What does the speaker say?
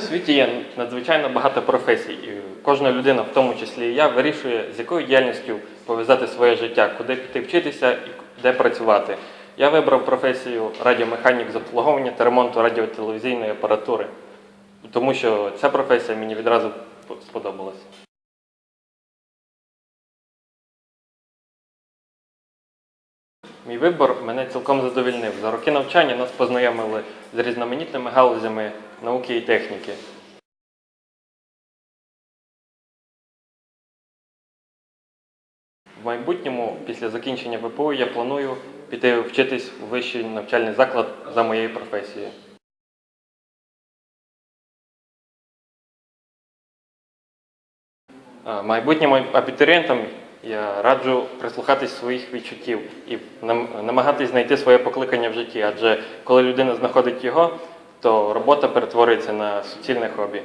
У світі є надзвичайно багато професій, і кожна людина, в тому числі і я, вирішує, з якою діяльністю пов'язати своє життя, куди піти вчитися і де працювати. Я вибрав професію радіомеханік з обслуговування та ремонту радіотелевізійної апаратури, тому що ця професія мені відразу сподобалася. Мій вибор мене цілком задовільнив. За роки навчання нас познайомили з різноманітними галузями науки і техніки. В майбутньому, після закінчення ВПУ, я планую піти вчитись у вищий навчальний заклад за моєю професією. Майбутнім абітурієнтам я раджу прислухатись своїх відчуттів і нам- намагатись знайти своє покликання в житті, адже коли людина знаходить його, то робота перетворюється на суцільне хобі.